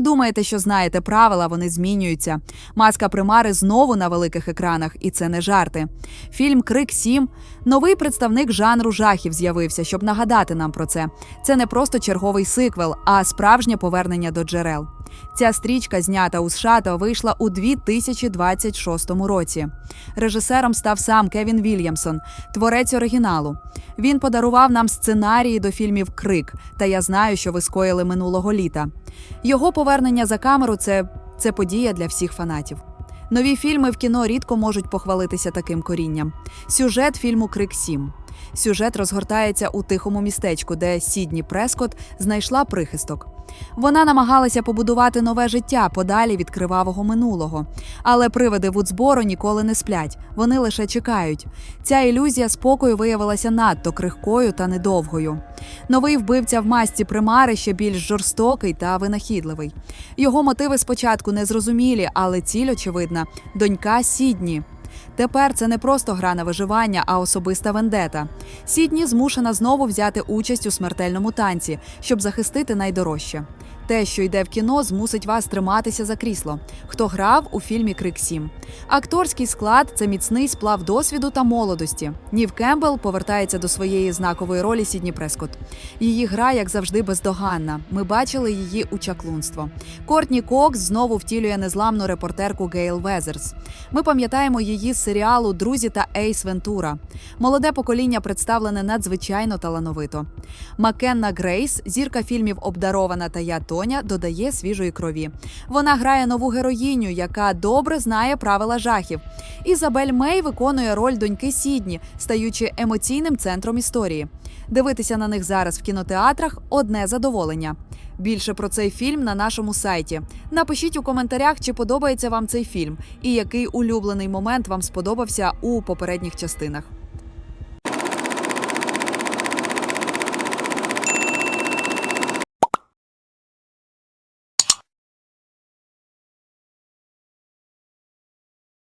думаєте, що знаєте правила, вони змінюються. Маска примари знову на великих екранах, і це не жарти. Фільм Крик 7 новий представник жанру жахів з'явився, щоб нагадати нам про це. Це не просто черговий сиквел, а справжнє повернення до джерел. Ця стрічка, знята у США, та вийшла у 2026 році. Режисером став сам Кевін Вільямсон, творець оригіналу. Він подарував нам сценарії до фільмів Крик та я знаю, що ви скоїли минулого літа. Його повернення за камеру це, це подія для всіх фанатів. Нові фільми в кіно рідко можуть похвалитися таким корінням. Сюжет фільму Крик 7. Сюжет розгортається у тихому містечку, де Сідні Прескот знайшла прихисток. Вона намагалася побудувати нове життя подалі від кривавого минулого. Але привиди Вудсбору ніколи не сплять, вони лише чекають. Ця ілюзія спокою виявилася надто крихкою та недовгою. Новий вбивця в масці примари ще більш жорстокий та винахідливий. Його мотиви спочатку незрозумілі, але ціль очевидна донька Сідні. Тепер це не просто гра на виживання, а особиста вендета. Сідні змушена знову взяти участь у смертельному танці, щоб захистити найдорожче. Те, що йде в кіно, змусить вас триматися за крісло. Хто грав у фільмі Крик 7. Акторський склад це міцний сплав досвіду та молодості. Нів Кембл повертається до своєї знакової ролі Сідні Прескот. Її гра, як завжди, бездоганна. Ми бачили її у чаклунство. Кортні Кокс знову втілює незламну репортерку Гейл Везерс. Ми пам'ятаємо її з серіалу Друзі та Ейс Вентура. Молоде покоління представлене надзвичайно талановито. Маккенна Грейс, зірка фільмів Обдарована та Я Тоня, додає свіжої крові. Вона грає нову героїню, яка добре знає правила жахів. Ізабель Мей виконує роль доньки Сідні, стаючи емоційним центром історії. Дивитися на них зараз в кінотеатрах одне задоволення. Більше про цей фільм на нашому сайті. Напишіть у коментарях, чи подобається вам цей фільм, і який улюблений момент вам сподобався у попередніх частинах.